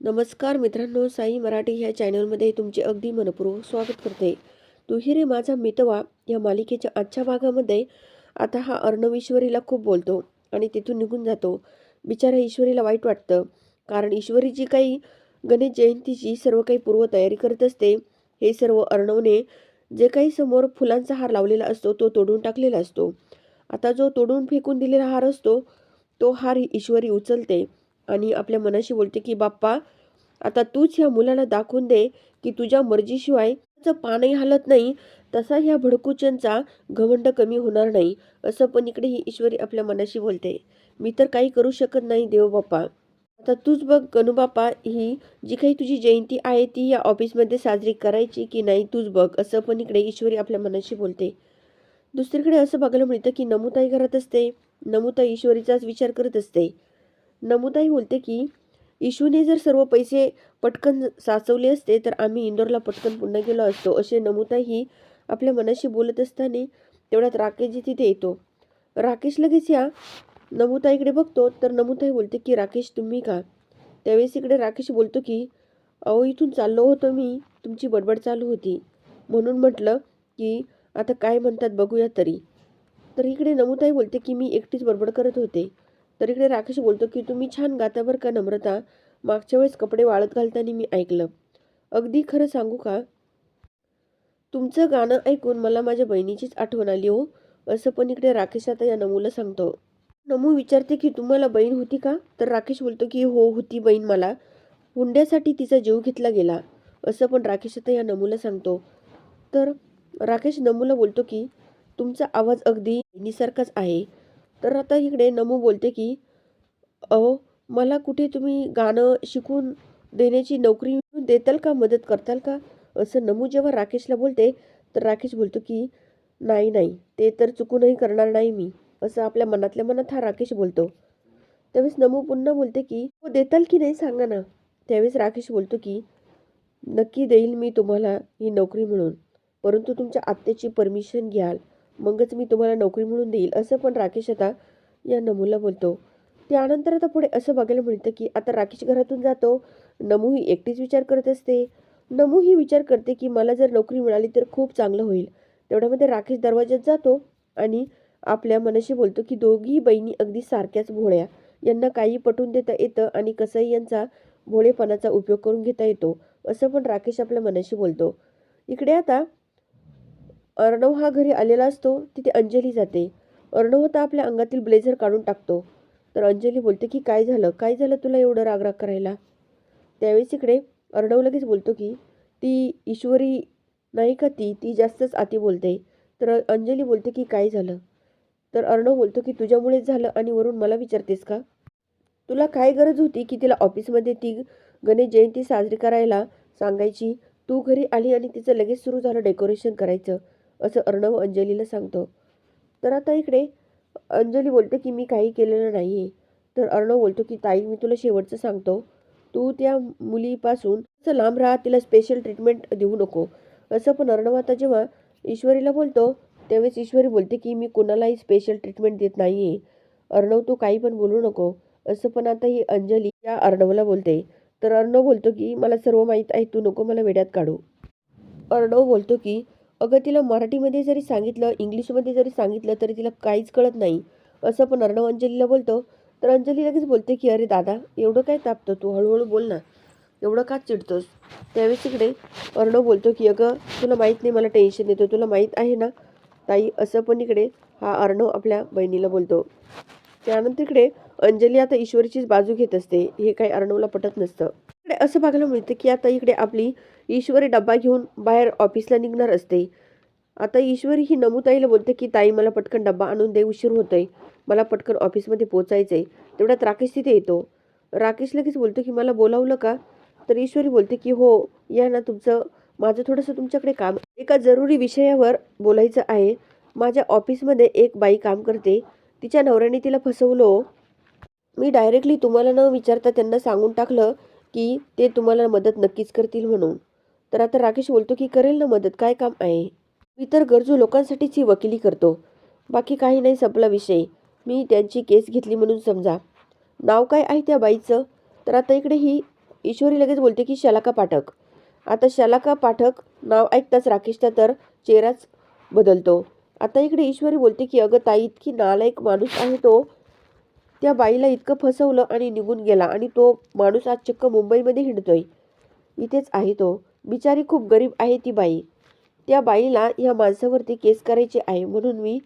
नमस्कार मित्रांनो साई मराठी ह्या चॅनलमध्ये तुमचे अगदी मनपूर्वक स्वागत करते. तूही रे माझा मितवा या मालिकेच्या आजच्या भागामध्ये आता हा अर्णव ईश्वरीला खूप बोलतो आणि तिथून निघून जातो. बिचारा ईश्वरीला वाईट वाटतं. कारण ईश्वरी जी काही गणेश जयंतीची सर्व काही पूर्वतयारी करत असते हे सर्व अर्णवने जे काही समोर फुलांचा हार लावलेला असतो तो तोडून टाकलेला असतो. आता जो तोडून फेकून दिलेला हार असतो तो हार ईश्वरी उचलते. आणि आपल्या मनाशी बोलते की बाप्पा आता तूच ह्या मुलाला दाखवून दे की तुझ्या मर्जीशिवाय त्याचं पानही हालत नाही तसा ह्या भडकूचंचा घमंड कमी होणार नाही असं पण इकडे ही ईश्वरी आपल्या मनाशी बोलते. मी तर काही करू शकत नाही देव बाप्पा आता तूच बघ गणूबाप्पा ही जी काही तुझी जयंती आहे ती या ऑफिसमध्ये साजरी करायची की नाही तूच बघ असं पण इकडे ईश्वरी आपल्या मनाशी बोलते. दुसरीकडे असं बघायला मिळतं की नमुताई घरात असते. नमुताई ईश्वरीचाच विचार करत असते. नमुदाई बोलते की इशूने जर सर्व पैसे पटकन साचवले असते तर आम्ही इंदोरला पटकन पुन्हा गेलो असतो. असे नमुताही आपल्या मनाशी बोलत असताना तेवढ्यात राकेशजी तिथे येतो. राकेश लगेच या नमुताईकडे बघतो तर नमुताई बोलते की राकेश तुम्ही का? त्यावेळेस इकडे राकेश बोलतो की अहो इथून चाललो होतो मी तुमची बडबड चालू होती. म्हणून म्हटलं की आता काय म्हणतात बघूया तरी. तर इकडे नमुताई बोलते की मी एकटीच बडबड करत होते. तर इकडे राकेश बोलतो की तुम्ही छान गाता बरं का नम्रता? मागच्या वेळेस कपडे वाळत घालताना मी ऐकलं. अगदी खरं सांगू का? तुमचं गाणं ऐकून मला माझ्या बहिणीचीच आठवण आली हो. असं पण इकडे राकेश आता या नमूला सांगतो. नमू विचारते की तुम्हाला बहीण होती का? तर राकेश बोलतो की हो होती बहीण मला. हुंड्यासाठी तिचा जीव घेतला गेला. असं पण राकेश आता या नमूला सांगतो. तर राकेश नमूला बोलतो की तुमचा आवाज अगदी बहिणीसारखाच आहे. तर आता इकडे नमू बोलते की अहो मला कुठे तुम्ही गाणं शिकून देण्याची नोकरी देताल का मदत करताल का? असं नमू जेव्हा राकेशला बोलते तर राकेश बोलतो की नाही नाही ते तर चुकूनही करणार नाही मी असं आपल्या मनातल्या मनात हा राकेश बोलतो. त्यावेळेस नमू पुन्हा बोलते की हो देताल की नाही सांगा ना. त्यावेळेस राकेश बोलतो की नक्की देईल मी तुम्हाला ही नोकरी मिळून परंतु तुमच्या आत्याची परमिशन घ्याल. मगच मी तुम्हाला नोकरी म्हणून देईल असं पण राकेश आता या नमूला बोलतो. त्यानंतर आता पुढे असं बघायला मिळतं की आता राकेश घरातून जातो. नमू ही एकटीच विचार करत असते. नमू ही विचार करते की मला जर नोकरी मिळाली तर खूप चांगलं होईल. तेवढ्यामध्ये राकेश दरवाज्यात जातो आणि आपल्या मनाशी बोलतो की दोघी बहिणी अगदी सारख्याच भोळ्या. यांना काही पटवून देता येतं आणि कसंही यांचा भोळेपणाचा उपयोग करून घेता येतो असं पण राकेश आपल्या मनाशी बोलतो. इकडे आता अर्णव हा घरी आलेला असतो तिथे अंजली जाते. अर्णव आता आपल्या अंगातील ब्लेझर काढून टाकतो. तर अंजली बोलते की काय झालं? काय झालं तुला एवढं रागराग करायला? त्यावेळेस इकडे अर्णव लगेच बोलतो की ती ईश्वरी नाही का ती? ती जास्तच आती बोलते. तर अंजली बोलते की काय झालं? तर अर्णव बोलतो की तुझ्यामुळेच झालं आणि वरून मला विचारतेस का? तुला काय गरज होती की तिला ऑफिसमध्ये ती गणेश जयंती साजरी करायला सांगायची? तू घरी आली आणि तिचं लगेच सुरू झालं डेकोरेशन करायचं. असं अर्णव अंजलीला सांगतो. तर आता इकडे अंजली बोलते की मी काही केलेलं नाही आहे तर अर्णव बोलतो की ताई मी तुला शेवटचं सांगतो. तू त्या मुलीपासून असं लांब राहा तिला स्पेशल ट्रीटमेंट देऊ नको. असं पण अर्णव आता जेव्हा ईश्वरीला बोलतो त्यावेळेस ईश्वरी बोलते की मी कोणालाही स्पेशल ट्रीटमेंट देत नाही आहे अर्णव तू काही पण बोलू नको. असं पण आता ही अंजली या अर्णवला बोलते. तर अर्णव बोलतो की मला सर्व माहीत आहे तू नको मला वेड्यात काढू. अर्णव बोलतो की अगं तिला मराठीमध्ये जरी सांगितलं इंग्लिशमध्ये जरी सांगितलं तरी तिला काहीच कळत नाही. असं पण अर्णव अंजलीला बोलतो. तर अंजली लगेच बोलते की अरे दादा एवढं काय तापतं? तू हळूहळू बोल ना. एवढं का चिडतोस? त्यावेळेस इकडे अर्णव बोलतो की अगं तुला माहीत नाही मला टेन्शन येतं तुला माहीत आहे ना ताई? असं पण इकडे हा अर्णव आपल्या बहिणीला बोलतो. त्यानंतर इकडे अंजली आता ईश्वरीचीच बाजू घेत असते. हे काही अर्णवला पटत नसतं. असं बघायला मिळतं की आता इकडे आपली ईश्वरी डब्बा घेऊन बाहेर ऑफिसला निघणार असते. आता ईश्वरी ही नमुताईला बोलते की ताई मला पटकन डब्बा आणून दे उशीर होतोय. मला पटकन ऑफिसमध्ये पोचायचं आहे तेवढ्यात राकेश तिथे येतो. राकेश लगेच बोलतो की मला बोलावलं का? तर ईश्वरी बोलते की हो या ना तुमचं माझं थोडंसं तुमच्याकडे काम एका जरुरी विषयावर बोलायचं आहे. माझ्या ऑफिसमध्ये एक बाई काम करते. तिच्या नवऱ्याने तिला फसवलो. मी डायरेक्टली तुम्हाला न विचारता त्यांना सांगून टाकलं. की ते तुम्हाला मदत नक्कीच करतील म्हणून. तर आता राकेश बोलतो की करेल ना मदत? काय काम आहे? मी तर गरजू लोकांसाठीच ही वकिली करतो. बाकी काही नाही संपला विषय. मी त्यांची केस घेतली म्हणून समजा. नाव काय आहे त्या बाईचं? तर आता इकडे ही ईश्वरी लगेच बोलते की शलाका पाठक. आता शलाका पाठक नाव ऐकताच राकेशचा तर चेहराच बदलतो. आता इकडे ईश्वरी बोलते की अगं ताई इतकी नालायक माणूस आहे तो त्या बाईला इतकं फसवलं आणि निघून गेला आणि तो माणूस आज चक्क मुंबईमध्ये हिंडतोय. इथेच आहे तो. बिचारी खूप गरीब आहे ती बाई. त्या बाईला ह्या माणसावरती केस करायची आहे म्हणून मी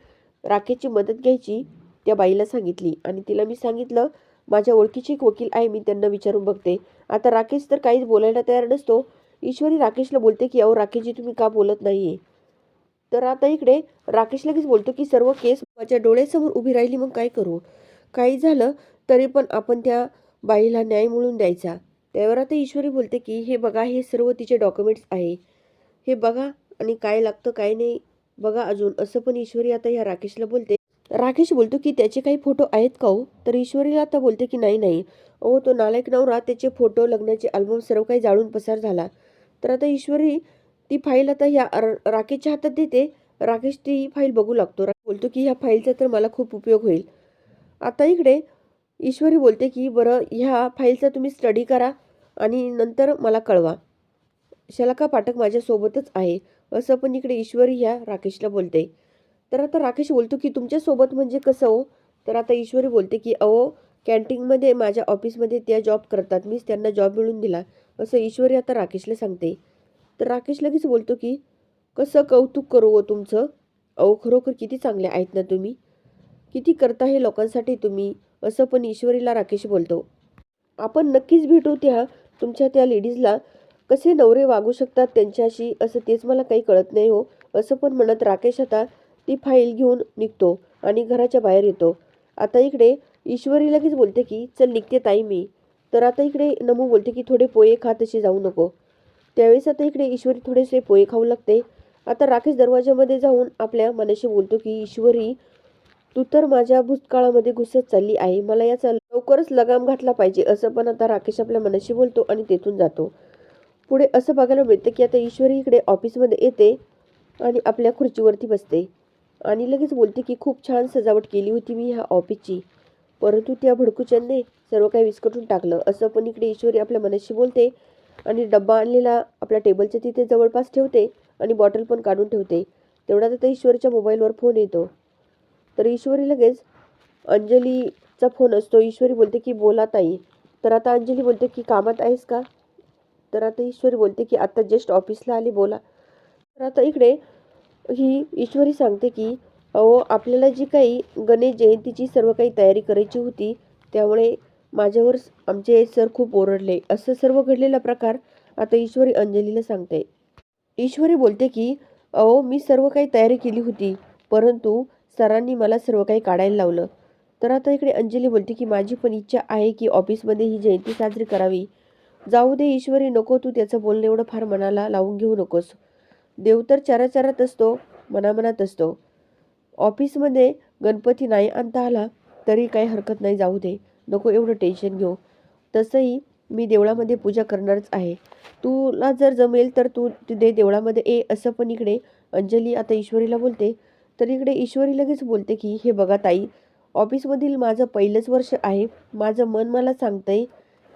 राकेशची मदत घ्यायची त्या बाईला सांगितली. आणि तिला मी सांगितलं माझ्या ओळखीचे एक वकील आहे मी त्यांना विचारून बघते. आता राकेश तर काहीच बोलायला तयार नसतो. ईश्वरी राकेशला बोलते की अहो राकेशजी तुम्ही का बोलत नाही तर आता इकडे राकेश लगेच बोलतो की सर्व केस माझ्या डोळ्यासमोर उभी राहिली मग काय करू? काही झालं तरी पण आपण त्या बाईला न्याय मिळवून द्यायचा. त्यावर आता ईश्वरी बोलते की हे बघा हे सर्व तिचे डॉक्युमेंट्स आहे. हे बघा आणि काय लागतं काय नाही बघा अजून. असं पण ईश्वरी आता ह्या राकेशला बोलते. राकेश बोलतो की त्याचे काही फोटो आहेत का हो? तर ईश्वरीला आता बोलते की नाही नाही. अहो तो नालायक नवरा त्याचे फोटो लग्नाचे अल्बम सर्व काही जाळून पसार झाला. तर आता ईश्वरी ती फाईल आता ह्या राकेशच्या हातात देते. राकेश ती फाईल बघू लागतो. रा- बोलतो की ह्या फाईलचा तर मला खूप उपयोग होईल. आता इकडे ईश्वरी बोलते की बरं ह्या फाईलचा तुम्ही स्टडी करा आणि नंतर मला कळवा. शलाका पाठक माझ्यासोबतच आहे. असं पण इकडे ईश्वरी ह्या राकेशला बोलते. तर आता राकेश बोलतो की तुमच्यासोबत म्हणजे कसं हो? तर आता ईश्वरी बोलते की अहो कॅन्टीनमध्ये माझ्या ऑफिसमध्ये त्या जॉब करतात. मीच त्यांना जॉब मिळून दिला. असं ईश्वरी आता राकेशला सांगते. तर राकेश लगेच बोलतो की कसं कौतुक करू व तुमचं? अहो खरोखर किती चांगले आहेत ना तुम्ही? किती करता हे लोकांसाठी तुम्ही? असं पण ईश्वरीला राकेश बोलतो. आपण नक्कीच भेटू त्या तुमच्या त्या लेडीजला. कसे नवरे वागू शकतात त्यांच्याशी? असं तेच मला काही कळत नाही हो. असं पण म्हणत राकेश आता ती फाईल घेऊन निघतो आणि घराच्या बाहेर येतो. आता इकडे ईश्वरी लगेच बोलते की चल निघते ताई मी. तर आता इकडे नमू बोलते की थोडे पोहे खा तशी जाऊ नको. त्यावेळेस आता इकडे ईश्वरी थोडेसे पोहे खाऊ लागते. आता राकेश दरवाजामध्ये जाऊन आपल्या मनाशी बोलतो की ईश्वरी तू तर माझ्या भूतकाळामध्ये घुसत चालली आहे. मला याचा लवकरच लगाम घातला पाहिजे असं पण आता राकेश आपल्या मनाशी बोलतो आणि तेथून जातो. पुढे असं बघायला मिळतं की आता ईश्वरी इकडे ऑफिसमध्ये येते आणि आपल्या खुर्चीवरती बसते. आणि लगेच बोलते की खूप छान सजावट केली होती मी ह्या ऑफिसची. परंतु त्या भडकूचंदने सर्व काही विस्कटून टाकलं. असं पण इकडे ईश्वरी आपल्या मनाशी बोलते आणि डब्बा आणलेला आपल्या टेबलच्या तिथे जवळपास ठेवते आणि बॉटल पण काढून ठेवते. तेवढ्यात आता ईश्वरीच्या मोबाईलवर फोन येतो. तर ईश्वरी लगेच अंजलीचा फोन असतो. ईश्वरी बोलते की बोला ताई. तर आता अंजली बोलते की कामात आहेस का? तर आता ईश्वरी बोलते की आता जस्ट ऑफिसला आली बोला. तर आता इकडे ही ईश्वरी सांगते की अहो आपल्याला जी काही गणेश जयंतीची सर्व काही तयारी करायची होती त्यामुळे माझ्यावर आमचे सर खूप ओरडले. असं सर्व घडलेला प्रकार आता ईश्वरी अंजलीला सांगते. ईश्वरी बोलते की अहो मी सर्व काही तयारी केली होती परंतु सरांनी मला सर्व काही काढायला लावलं. तर आता इकडे अंजली बोलते की माझी पण इच्छा आहे की ऑफिसमध्ये ही जयंती साजरी करावी. जाऊ दे ईश्वरी नको तू त्याचं बोलणं एवढं फार मनाला लावून घेऊ नकोस. देव तर चाराचारात असतो मनामनात असतो. ऑफिसमध्ये गणपती नाही आणता आला तरी काही हरकत नाही जाऊ दे. नको एवढं टेन्शन घेऊ. तसंही मी देवळामध्ये पूजा करणारच आहे. तुला जर जमेल तर तू तिथे देवळामध्ये ये असं पण इकडे अंजली आता ईश्वरीला बोलते. तर इकडे ईश्वरी लगेच बोलते की हे बघा ताई ऑफिसमधील माझं पहिलंच वर्ष आहे. माझं मन मला सांगतंय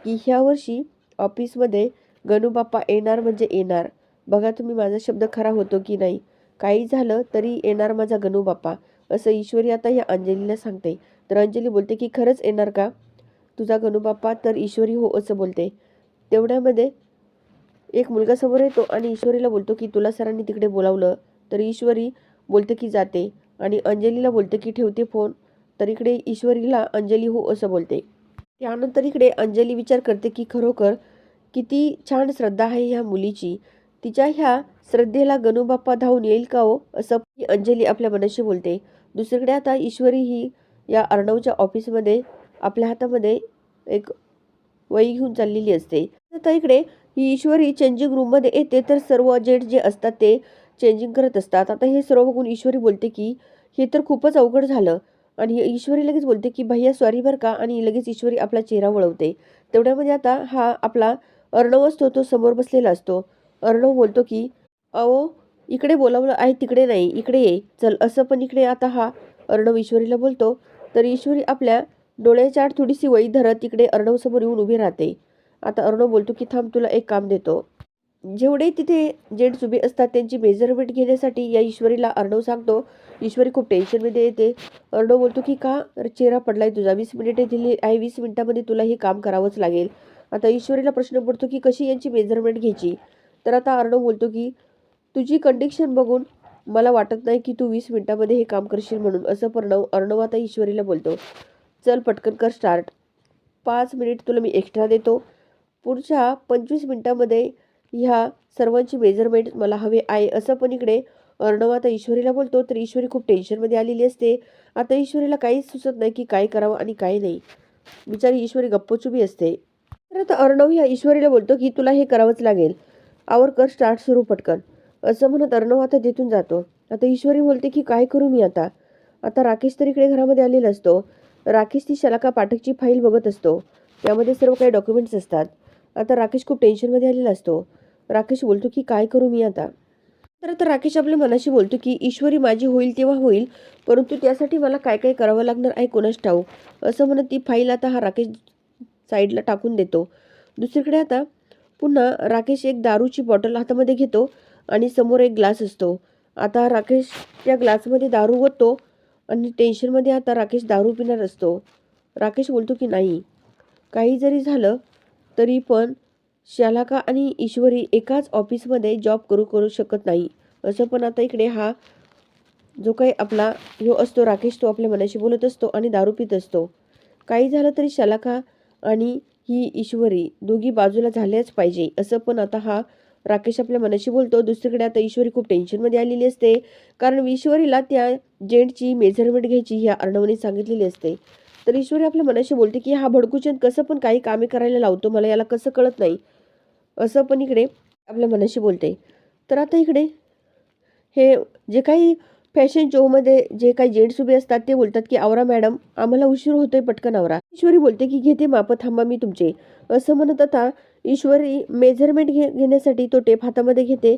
की ह्या वर्षी ऑफिसमध्ये गणूबाप्पा येणार म्हणजे येणार. बघा तुम्ही माझा शब्द खरा होतो की नाही. काही झालं तरी येणार माझा गणूबाप्पा. असं ईश्वरी आता या अंजलीला सांगते. तर अंजली बोलते की खरंच येणार का? तुझा गणूबाप्पा तर ईश्वरी हो असं बोलते. तेवढ्यामध्ये एक मुलगा समोर येतो आणि ईश्वरीला बोलतो की तुला सरांनी तिकडे बोलावलं. तर ईश्वरी बोलतं की जाते आणि अंजलीला बोलतं की ठेवते फोन तर इकडे ईश्वरीला अंजली हो असं बोलते. त्यानंतर इकडे अंजली विचार करते की खरोखर किती छान श्रद्धा आहे ह्या मुलीची. तिच्या ह्या श्रद्धेला गणूबाप्पा धावून येईल का हो? असं ही अंजली आपल्या मनाशी बोलते. दुसरीकडे आता ईश्वरी ही या अर्णवच्या ऑफिसमध्ये आपल्या हातामध्ये एक वही घेऊन चाललेली असते. आता इकडे ही ईश्वरी चेंजिंग रूममध्ये येते तर सर्व जेट जे असतात ते चेंजिंग करत असतात. आता हे सर्व बघून ईश्वरी बोलते की हे तर खूपच अवघड झालं. आणि ईश्वरी लगेच बोलते की भैया सॉरी बरं का. आणि लगेच ईश्वरी आपला चेहरा वळवते. तेवढ्यामध्ये आता हा आपला अर्णव असतो तो समोर बसलेला असतो. अर्णव बोलतो की अहो इकडे बोलावलं आहे तिकडे नाही इकडे ये चल. असं पण इकडे आता हा अर्णव ईश्वरीला बोलतो. तर ईश्वरी आपल्या डोळ्याच्या आड थोडीशी वही धरत तिकडे अर्णवसमोर येऊन उभी राहते. आता अर्णव बोलतो की थांब तुला एक काम देतो. जेवढे तिथे जेंट्स उभे असतात त्यांची मेजरमेंट घेण्यासाठी या ईश्वरीला अर्णव सांगतो. ईश्वरी खूप टेन्शनमध्ये येते. अर्णव बोलतो की का चेहरा पडलाय तुझा? वीस मिनिटे दिली आहे वीस मिनिटामध्ये तुला हे काम करावंच लागेल. आता ईश्वरीला प्रश्न पडतो की कशी यांची मेजरमेंट घ्यायची? तर आता अर्णव बोलतो की तुझी कंडिशन बघून मला वाटत नाही की तू वीस मिनिटामध्ये हे काम करशील म्हणून. असं प्रणव अर्णव आता ईश्वरीला बोलतो. चल पटकन कर स्टार्ट पाच मिनिट तुला मी एक्स्ट्रा देतो. पुढच्या पंचवीस मिनिटामध्ये ह्या सर्वांची मेजरमेंट मला हवे आहे. असं पण इकडे अर्णव आता ईश्वरीला बोलतो तर ईश्वरी खूप टेन्शनमध्ये आलेली असते. आता ईश्वरीला काहीच सुचत नाही की काय करावं आणि काय नाही. बिचारी ईश्वरी गप्पचुबी असते. तर आता अर्णव ह्या ईश्वरीला बोलतो की तुला हे करावंच लागेल. आवर कर स्टार्ट सुरू पटकन. असं म्हणत अर्णव आता तिथून जातो. आता ईश्वरी बोलते की काय करू मी आता? आता राकेश तर इकडे घरामध्ये आलेला असतो. राकेश ती शलाका पाठकची फाईल बघत असतो. त्यामध्ये सर्व काही डॉक्युमेंट्स असतात. आता राकेश खूप टेन्शनमध्ये आलेला असतो. राकेश बोलतो की काय करू मी आता? तर आता राकेश आपल्या मनाशी बोलतो की ईश्वरी माझी होईल तेव्हा होईल परंतु त्यासाठी मला काय काय करावं लागणार आहे कोणाच ठाऊ असं म्हणत ती फाईल आता हा राकेश साईडला टाकून देतो. दुसरीकडे आता पुन्हा राकेश एक दारूची बॉटल हातामध्ये घेतो आणि समोर एक ग्लास असतो. आता राकेश त्या ग्लासमध्ये दारू ओततो आणि टेन्शनमध्ये आता राकेश दारू पिणार असतो. राकेश बोलतो की नाही काही जरी झालं तरी पण शालाका आणि ईश्वरी एकाच ऑफिसमध्ये जॉब करू करू शकत नाही. असं पण आता इकडे हा जो काही आपला ह्यो असतो राकेश तो आपल्या मनाशी बोलत असतो आणि दारू पित असतो. काही झालं तरी शालाका आणि ही ईश्वरी दोघी बाजूला झाल्याच पाहिजे असं पण आता हा राकेश आपल्या मनाशी बोलतो. दुसरीकडे आता ईश्वरी खूप टेन्शनमध्ये आलेली असते. कारण ईश्वरीला त्या जेंटची मेजरमेंट घ्यायची ह्या अर्णवने सांगितलेली असते. तर ईश्वरी आपल्या मनाशी बोलते की हा भडकूचंद कसं पण काही कामे करायला लावतो मला याला कसं कळत नाही. असं पण इकडे आपल्या मनाशी बोलते. तर आता इकडे हे जे काही फॅशन शोमध्ये जे काही जेंट्स उभे असतात ते बोलतात की आवरा मॅडम आम्हाला उशीर होतोय पटकन आवरा. ईश्वरी बोलते की घेते माप थांबा मी तुमचे. असं म्हणत आता ईश्वरी मेजरमेंट घे घेण्यासाठी तो टेप हातामध्ये घेते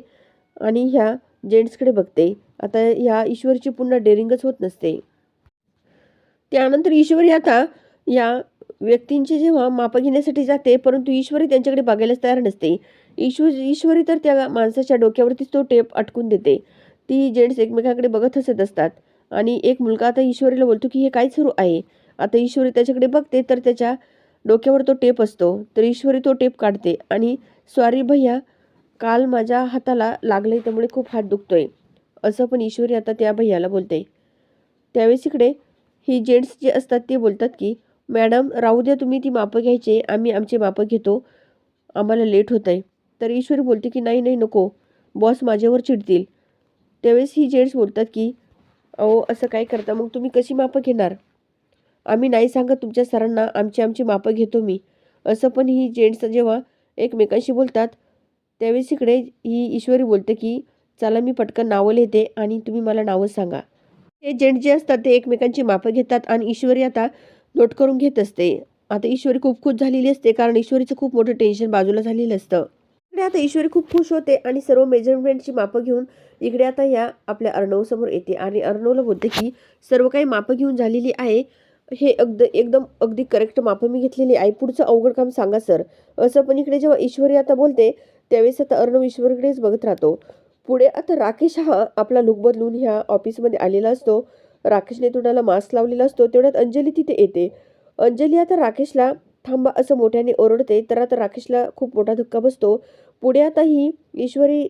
आणि ह्या जेंट्सकडे बघते. आता ह्या ईश्वरीची पुन्हा डेअरिंगच होत नसते. त्यानंतर ईश्वरी आता या व्यक्तींची जेव्हा माप घेण्यासाठी जाते परंतु ईश्वरी त्यांच्याकडे बघायलाच तयार नसते. ईश्वर ईश्वरी तर त्या माणसाच्या डोक्यावरतीच तो टेप अटकून देते. ती जेंट्स एकमेकांकडे बघत हसत असतात. आणि एक मुलगा आता ईश्वरीला बोलतो की हे काय सुरू आहे? आता ईश्वरी त्याच्याकडे बघते तर त्याच्या डोक्यावर तो टेप असतो. तर ईश्वरी तो टेप काढते आणि सॉरी भैया काल माझ्या हाताला लागले त्यामुळे खूप हात दुखतोय. असं पण ईश्वरी आता त्या भैयाला बोलते. त्यावेळेस इकडे ही जेंट्स जे असतात ते बोलतात की मॅडम राहू द्या तुम्ही ती मापं घ्यायचे आम्ही आमचे मापं घेतो. आम्हाला लेट होत आहे तर ईश्वरी बोलते की नाही नाही नको. बॉस माझ्यावर चिडतील. त्यावेळेस ही जेंट्स बोलतात की अहो असं काय करता? मग तुम्ही कशी मापं घेणार? आम्ही नाही सांगत तुमच्या सरांना. आमची आमची मापं घेतो मी. असं पण ही जेंट्स जेव्हा एकमेकांशी बोलतात त्यावेळेस इकडे ही ईश्वरी बोलते की चला मी पटकन नावं लिहिते आणि तुम्ही मला नावं सांगा. हे जेंट्स जे असतात ते एकमेकांची मापं घेतात आणि ईश्वरी आता नोट करून घेत असते. आता ईश्वरी खूप खुश झालेली असते कारण ईश्वरीचं खूप मोठं टेन्शन बाजूला झालेलं असतं. इकडे आता ईश्वरी खूप खुश होते आणि सर्व मेजरमेंटची मापं घेऊन इकडे आता या आपल्या अर्णवसमोर येते. आणि अर्णवला बोलते की सर्व काही मापं घेऊन झालेली आहे. हे अगद एकदम अगदी करेक्ट मापं मी घेतलेली आहे. पुढचं अवघड काम सांगा सर असं पण इकडे जेव्हा ईश्वरी आता बोलते त्यावेळेस आता अर्णव ईश्वरीकडेच बघत राहतो. पुढे आता राकेश हा आपला लुक बदलून ह्या ऑफिसमध्ये आलेला असतो. राकेशने तोंडाला मास्क लावलेला असतो तेवढ्यात अंजली तिथे येते. अंजली आता राकेशला थांबा असं मोठ्याने ओरडते तर आता राकेशला खूप मोठा धक्का बसतो. पुढे आता ही ईश्वरी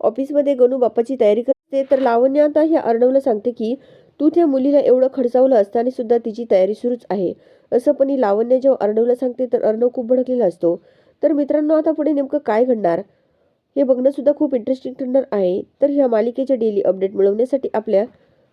ऑफिसमध्ये गणू बाप्पाची तयारी करते तर लावण्य आता ह्या अर्णवला सांगते की तू त्या मुलीला एवढं खडसावलं असताना सुद्धा तिची तयारी सुरूच आहे. असं पण ही लावण्य जेव्हा अर्णवला सांगते तर अर्णव खूप भडकलेला असतो. तर मित्रांनो आता पुढे नेमकं काय घडणार? हे बघणंसुद्धा खूप इंटरेस्टिंग ठरणार आहे. तर ह्या मालिकेच्या डेली अपडेट मिळवण्यासाठी आपल्या